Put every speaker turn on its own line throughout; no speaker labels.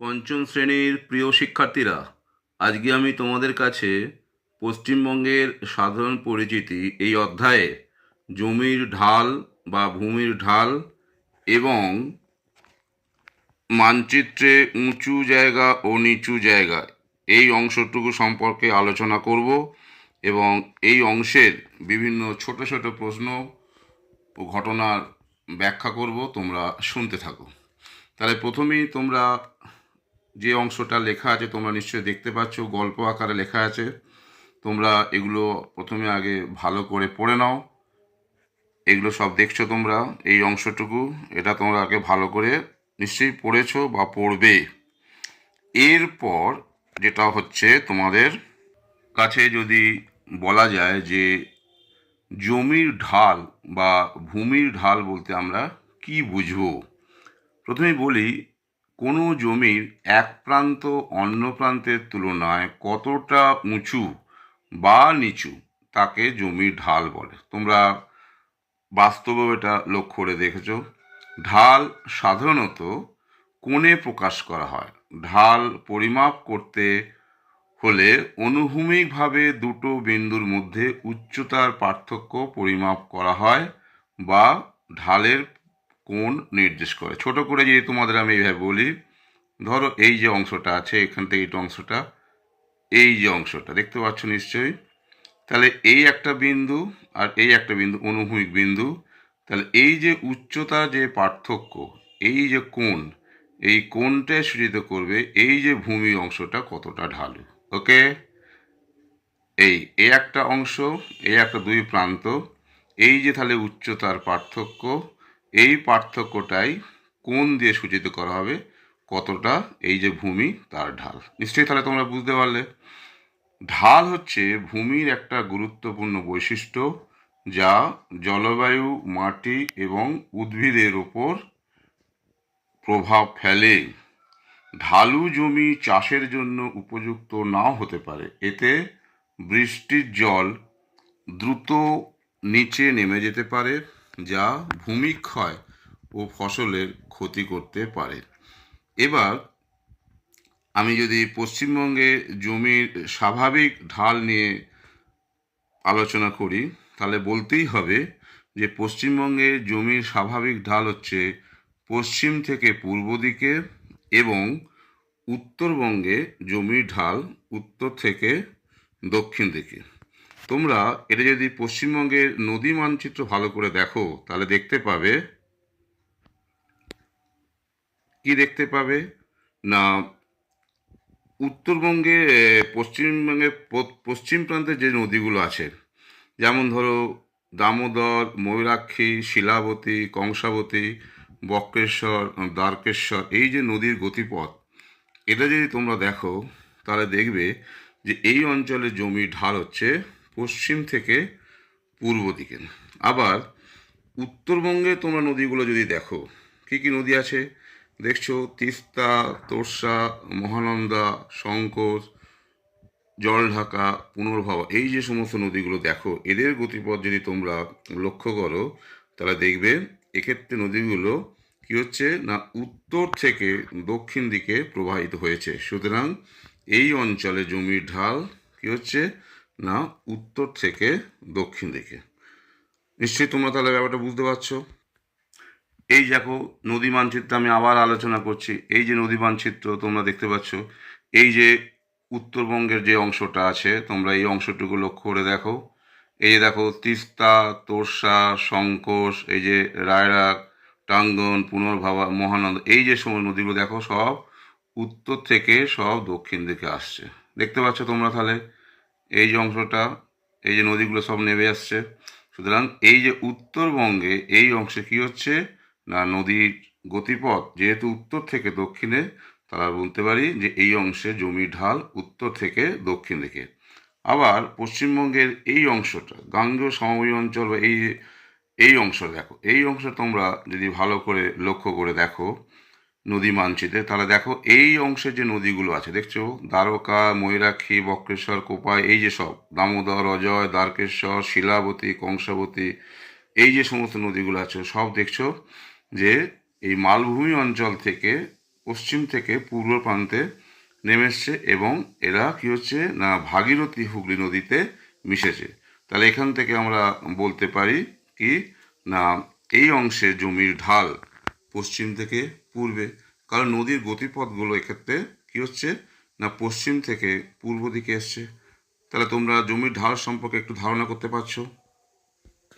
পঞ্চম শ্রেণির প্রিয় শিক্ষার্থীরা, আজকে আমি তোমাদের কাছে পশ্চিমবঙ্গের সাধারণ পরিচিতি এই অধ্যায়ে জমির ঢাল বা ভূমির ঢাল এবং মানচিত্রে উঁচু জায়গা ও নিচু জায়গা এই অংশটুকু সম্পর্কে আলোচনা করব এবং এই অংশের বিভিন্ন ছোট ছোট প্রশ্ন ও ঘটনার ব্যাখ্যা করব, তোমরা শুনতে থাকো। তাহলে প্রথমেই তোমরা যে অংশটা লেখা আছে, তোমরা নিশ্চয়ই দেখতে পাচ্ছ, গল্প আকারে লেখা আছে। তোমরা এগুলো প্রথমে আগে ভালো করে পড়ে নাও। এগুলো সব দেখছ তোমরা, এই অংশটুকু। এটা তোমরা আগে ভালো করে নিশ্চয়ই পড়েছো বা পড়বে। এরপর যেটা হচ্ছে তোমাদের কাছে যদি বলা যায় যে জমির ঢাল বা ভূমির ঢাল বলতে আমরা কি বুঝব? প্রথমে বলি কোনো জমির এক প্রান্ত অন্য প্রান্তের তুলনায় কতটা উঁচু বা নিচু তাকে জমির ঢাল বলে। তোমরা বাস্তবেও এটা লক্ষ্য করে দেখেছ। ঢাল সাধারণত কোণে প্রকাশ করা হয়। ঢাল পরিমাপ করতে হলে অনুভূমিকভাবে দুটো বিন্দুর মধ্যে উচ্চতার পার্থক্য পরিমাপ করা হয় বা ঢালের কোণ নির্দেশ করে। ছোট করে যদি তোমাদের আমি এইভাবে বলি, ধরো এই যে অংশটা আছে, এখান থেকে এই অংশটা, এই যে অংশটা, দেখতে পাচ্ছ নিশ্চয়ই? তাহলে এই একটা বিন্দু আর এই একটা বিন্দু, অনুভূমিক বিন্দু, তাহলে এই যে উচ্চতা যে পার্থক্য, এই যে কোণ, এই কোণটা সূচিত করবে এই যে ভূমি অংশটা কতটা ঢালু, ওকে? এই এই একটা অংশ এই একটা দুই প্রান্ত, এই যে তাহলে উচ্চতার পার্থক্য এই পার্থক্যটাই কোন দিয়ে সূচিত করা হবে, কতটা, এই যে ভূমি, তার ঢাল। নিশ্চয়ই তাহলে তোমরা বুঝতে পারলে। ঢাল হচ্ছে ভূমির একটা গুরুত্বপূর্ণ বৈশিষ্ট্য যা জলবায়ু, মাটি এবং উদ্ভিদের ওপর প্রভাব ফেলে। ঢালু জমি চাষের জন্য উপযুক্ত নাও হতে পারে। এতে বৃষ্টির জল দ্রুত নিচে নেমে যেতে পারে। যা ভূমিক্ষয় ও ফসলের ক্ষতি করতে পারে। এবার আমি যদি পশ্চিমবঙ্গে জমির স্বাভাবিক ঢাল নিয়ে আলোচনা করি, তাহলে বলতেই হবে যে পশ্চিমবঙ্গে জমির স্বাভাবিক ঢাল হচ্ছে পশ্চিম থেকে পূর্ব দিকে এবং উত্তরবঙ্গে জমির ঢাল উত্তর থেকে দক্ষিণ দিকে। তোমরা এটা যদি পশ্চিমবঙ্গের নদী মানচিত্র ভালো করে দেখো তাহলে দেখতে পাবে কি দেখতে পাবে? না উত্তরবঙ্গে এ, পশ্চিমবঙ্গের পশ্চিম প্রান্তে যে নদীগুলো আছে যেমন ধরো দামোদর ময়ূরাক্ষী শিলাবতী কংসাবতী বক্রেশ্বর দ্বারকেশ্বর এই যে নদীর গতিপথ এটা যদি তোমরা দেখো তাহলে দেখবে যে এই অঞ্চলে জমির ঢাল হচ্ছে পশ্চিম থেকে পূর্ব দিকে। আবার উত্তরবঙ্গে তোমরা নদীগুলো যদি দেখো, কী কী নদী আছে? দেখছ তিস্তা তোর্ষা মহানন্দা, শঙ্কর, জলঢাকা, পুনর্ভবা, এই যে সমস্ত নদীগুলো দেখো, এদের গতিপথ যদি তোমরা লক্ষ্য করো, তাহলে দেখবে এক্ষেত্রে নদীগুলো কি হচ্ছে না উত্তর থেকে দক্ষিণ দিকে প্রবাহিত হয়েছে। সুতরাং এই অঞ্চলে জমির ঢাল কি হচ্ছে না, উত্তর থেকে দক্ষিণ দিকে। নিশ্চয়ই তোমরা তাহলে ব্যাপারটা বুঝতে পারছ? এই দেখো, নদী মানচিত্র আমি আবার আলোচনা করছি। এই যে নদী মানচিত্র তোমরা দেখতে পাচ্ছ, এই যে উত্তরবঙ্গের যে অংশটা আছে, তোমরা এই অংশটুকু লক্ষ্য করে দেখো। এই যে দেখো, তিস্তা তোর্ষা শঙ্কোষ এই যে রায়রাগ, টাঙ্গন, পুনর্ভাবা, মহানন্দ, এই যে সময় নদীগুলো দেখো, সব উত্তর থেকে সব দক্ষিণ দিকে আসছে। দেখতে পাচ্ছ তোমরা তাহলে? এই যে অংশটা, এই যে নদীগুলো সব নেমে আসছে। সুতরাং এই যে উত্তরবঙ্গে এই অংশে কি হচ্ছে? না, নদীর গতিপথ যেহেতু উত্তর থেকে দক্ষিণে তারা বলতে পারি যে এই অংশে জমির ঢাল উত্তর থেকে দক্ষিণ দিকে। আবার পশ্চিমবঙ্গের এই অংশটা, গাঙ্গেয় সমভূমি অঞ্চল বা এই এই অংশ দেখো। এই অংশ তোমরা যদি ভালো করে লক্ষ্য করে দেখো নদী মানচিত্রে তাহলে দেখো, এই অংশে যে নদীগুলো আছে, দেখছ? দ্বারকা ময়ূরাক্ষী বক্রেশ্বর, কোপাই, এই যে সব, দামোদর, অজয়, দ্বারকেশ্বর, শিলাবতী, কংসাবতী, এই যে সমস্ত নদীগুলো আছে, সব দেখছ যে এই মালভূমি অঞ্চল থেকে, পশ্চিম থেকে পূর্ব প্রান্তে নেমে এসছে এবং এরা কি হচ্ছে না, ভাগীরথী হুগলি নদীতে মিশেছে। তাহলে এখান থেকে আমরা বলতে পারি কি না, এই অংশে জমির ঢাল পশ্চিম থেকে পূর্বে, কারণ নদীর গতিপথগুলো এক্ষেত্রে কি হচ্ছে? না পশ্চিম থেকে পূর্ব দিকে এসছে। তাহলে তোমরা জমির ঢাল সম্পর্কে একটু ধারণা করতে পারছ?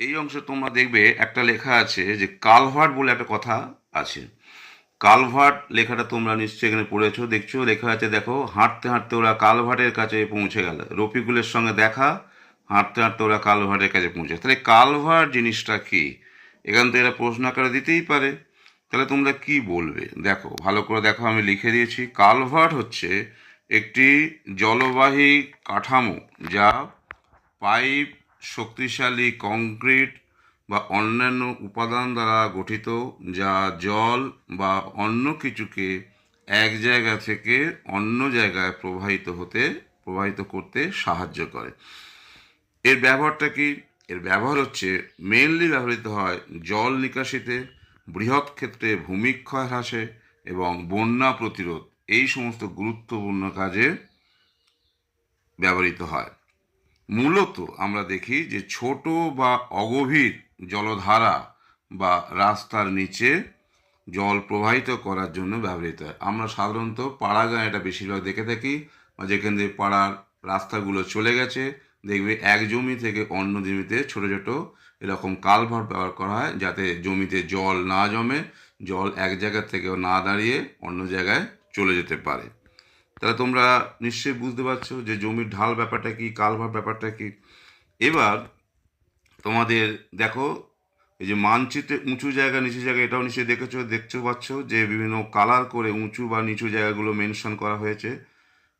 এই অংশে তোমরা দেখবে একটা লেখা আছে যে কালভার্ট বলে একটা কথা আছে। কালভার্ট লেখাটা তোমরা নিশ্চয়ই এখানে পড়েছো, দেখছ। লেখা আছে, দেখো, হাঁটতে হাঁটতে ওরা কালভার্টের কাছে পৌঁছে গেল। রফিকুলের সঙ্গে দেখা, হাঁটতে হাঁটতে ওরা কালভার্টের কাছে পৌঁছে তাহলে কালভার্ট জিনিসটা কি? এখান থেকে এরা প্রশ্ন আকারে দিতেই পারে। তাহলে তোমরা কি বলবে? দেখো, ভালো করে দেখো, আমি লিখে দিয়েছি। কালভার্ট হচ্ছে একটি জলবাহী কাঠামো যা পাইপ শক্তিশালী কংক্রিট বা অন্যান্য উপাদান দ্বারা গঠিত, যা জল বা অন্য কিছুকে এক জায়গা থেকে অন্য জায়গায় প্রবাহিত হতে, প্রবাহিত করতে সাহায্য করে। এর ব্যবহারটা কি? এর ব্যবহার হচ্ছে মেনলি ব্যবহৃত হয় জল নিকাশিতে বৃহৎ ক্ষেত্রে ভূমিক্ষয় হ্রাসে এবং বন্যা প্রতিরোধ এই সমস্ত গুরুত্বপূর্ণ কাজে ব্যবহৃত হয়। মূলত আমরা দেখি যে ছোট বা অগভীর জলধারা বা রাস্তার নিচে জল প্রবাহিত করার জন্য ব্যবহৃত হয়। আমরা সাধারণত পাড়া গাঁ এটা বেশিরভাগ দেখে থাকি বা যেখান দিয়ে পাড়ার রাস্তাগুলো চলে গেছে, দেখবে এক জমি থেকে অন্য জমিতে ছোট ছোট এরকম কালভার ব্যবহার করা হয় যাতে জমিতে জল না জমে, জল এক জায়গা থেকে না দাঁড়িয়ে অন্য জায়গায় চলে যেতে পারে। তাহলে তোমরা নিশ্চয়ই বুঝতে পারছ যে জমির ঢাল ব্যাপারটা কি, কালভার ব্যাপারটা কি। এবার তোমাদের দেখো, এই যে মানচিত্রে উঁচু জায়গা, নিচু জায়গা, এটাও নিশ্চয়ই দেখেছ, দেখতে পাচ্ছ যে বিভিন্ন কালার করে উঁচু বা নিচু জায়গাগুলো মেনশন করা হয়েছে।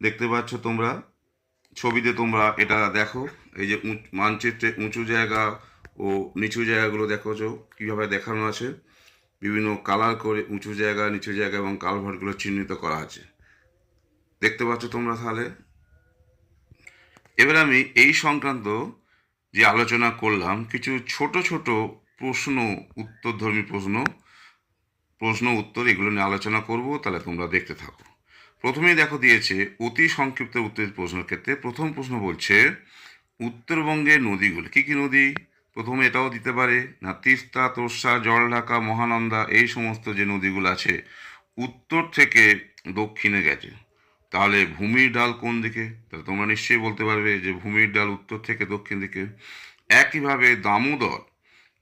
দেখতে পাচ্ছ তোমরা, ছবিতে তোমরা এটা দেখো, এই যে মানচিত্রে উঁচু জায়গা ও নিচু জায়গাগুলো দেখো যে কীভাবে দেখানো আছে। বিভিন্ন কালার করে উঁচু জায়গা, নিচু জায়গা এবং কালভার্টগুলো চিহ্নিত করা আছে। দেখতে পাচ্ছ তোমরা তাহলে? এবার আমি এই সংক্রান্ত যে আলোচনা করলাম, কিছু ছোট ছোট প্রশ্ন উত্তরধর্মী প্রশ্ন প্রশ্ন উত্তর এগুলো নিয়ে আলোচনা করব, তাহলে তোমরা দেখতে থাকো। প্রথমেই দেখো দিয়েছে, অতি সংক্ষিপ্ত উত্তর প্রশ্নের ক্ষেত্রে প্রথম প্রশ্ন বলছে, উত্তরবঙ্গের নদীগুলো, কি কি নদী? প্রথমে এটাও দিতে পারে, না, তিস্তা তোর্ষা জলঢাকা মহানন্দা, এই সমস্ত যে নদীগুলো আছে, উত্তর থেকে দক্ষিণে গেছে। তাহলে ভূমির ডাল কোন দিকে? তাহলে তোমরা নিশ্চয়ই বলতে পারবে যে ভূমির ডাল উত্তর থেকে দক্ষিণ দিকে। একইভাবে দামোদর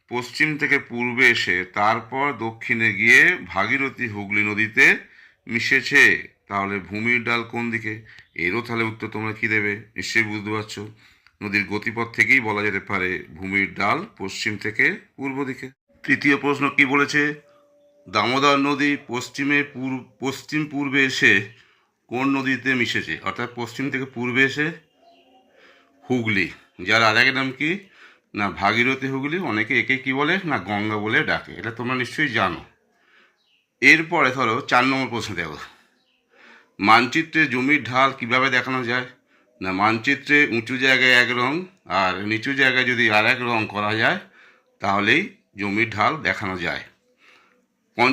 পশ্চিম থেকে পূর্বে এসে তারপর দক্ষিণে গিয়ে ভাগীরথী হুগলি নদীতে মিশেছে। তাহলে ভূমির ডাল কোন দিকে? এরও তাহলে উত্তর তোমরা কী দেবে? নিশ্চয়ই বুঝতে পারছ। নদীর গতিপথ থেকেই বলা যেতে পারে ভূমির ডাল পশ্চিম থেকে পূর্ব দিকে। তৃতীয় প্রশ্ন কি বলেছে? দামোদর নদী পশ্চিমে পূর্ব, পশ্চিম পূর্বে এসে কোন নদীতে মিশেছে? অর্থাৎ পশ্চিম থেকে পূর্বে এসে হুগলি। যার আর এক নাম কি? না, ভাগীরথী হুগলি। অনেকে একে কি বলে? না, গঙ্গা বলে ডাকে। এটা তোমরা নিশ্চয়ই জানো। এরপরে ধরো চার নম্বর প্রশ্ন দেখো। মানচিত্রে জমির ঢাল কীভাবে দেখানো যায়? না, মানচিত্রে উঁচু জায়গায় এক রং আর নিচু জায়গায় যদি আর এক রং করা যায়, তাহলেই জমির ঢাল দেখানো যায়।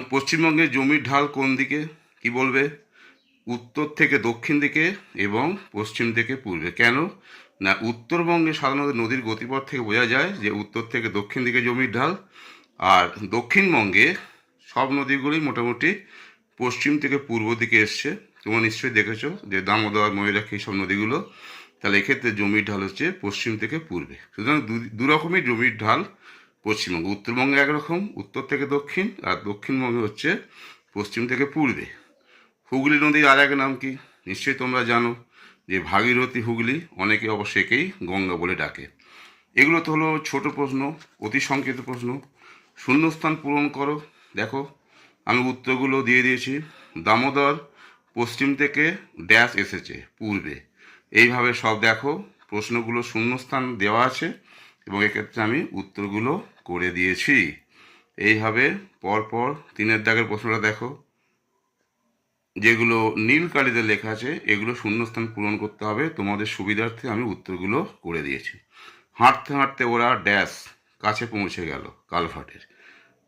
পশ্চিমবঙ্গের জমির ঢাল কোন দিকে, কি বলবে? উত্তর থেকে দক্ষিণ দিকে এবং পশ্চিম থেকে পূর্বে। কেন? না, উত্তরবঙ্গে সাধারণত নদীর গতিপথ থেকে বোঝা যায় যে উত্তর থেকে দক্ষিণ দিকে জমির ঢাল আর দক্ষিণবঙ্গে সব নদীগুলোই মোটামুটি পশ্চিম থেকে পূর্ব দিকে এসছে। তোমরা নিশ্চয়ই দেখেছ যে দামোদর, ময়ূরাক্ষী সব নদীগুলো, তাহলে এক্ষেত্রে জমির ঢাল হচ্ছে পশ্চিম থেকে পূর্বে। সুতরাং দু- দু রকমই জমির ঢাল পশ্চিমবঙ্গ। উত্তরবঙ্গে একরকম, উত্তর থেকে দক্ষিণ, আর দক্ষিণবঙ্গে হচ্ছে পশ্চিম থেকে পূর্বে। হুগলি নদীর আর এক নাম কি? নিশ্চয়ই তোমরা জানো যে ভাগীরথী হুগলি অনেকে অবশ্য একেই গঙ্গা বলে ডাকে। এগুলো তো হলো ছোট প্রশ্ন, অতি সংক্ষিপ্ত প্রশ্ন। শূন্যস্থান পূরণ করো। দেখো, আমি উত্তরগুলো দিয়ে দিয়েছি। দামোদর পশ্চিম থেকে ড্যাশ এসেছে, পূর্বে। এইভাবে সব দেখো, প্রশ্নগুলো শূন্যস্থান দেওয়া আছে এবং এক্ষেত্রে আমি উত্তরগুলো করে দিয়েছি। এইভাবে পরপর তিনের দাগের প্রশ্নটা দেখো। যেগুলো নীল কালিতে লেখা আছে, এগুলো শূন্যস্থান পূরণ করতে হবে। তোমাদের সুবিধার্থে আমি উত্তরগুলো করে দিয়েছি। হাঁটতে হাঁটতে ওরা ড্যাশ কাছে পৌঁছে গেল কালভার্টের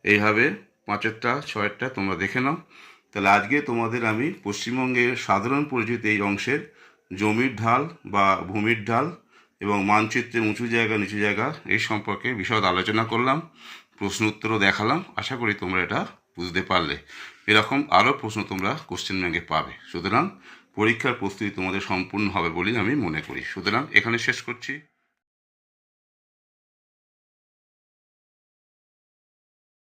এইভাবে পাঁচেরটা, ছয়েরটা তোমরা দেখে নাও। তাহলে আজকে তোমাদের আমি পশ্চিমবঙ্গের সাধারণ পরিচিত এই অংশের জমির ঢাল বা ভূমির ঢাল এবং মানচিত্রের উঁচু জায়গা, নিচু জায়গা এই সম্পর্কে বিশদ আলোচনা করলাম, প্রশ্ন উত্তরও দেখালাম। আশা করি তোমরা এটা বুঝতে পারলে। এরকম আরও প্রশ্ন তোমরা কোশ্চেন ব্যাংকে পাবে। সুতরাং পরীক্ষার প্রস্তুতি তোমাদের সম্পূর্ণ হবে বলেই আমি মনে করি। সুতরাং এখানে শেষ করছি।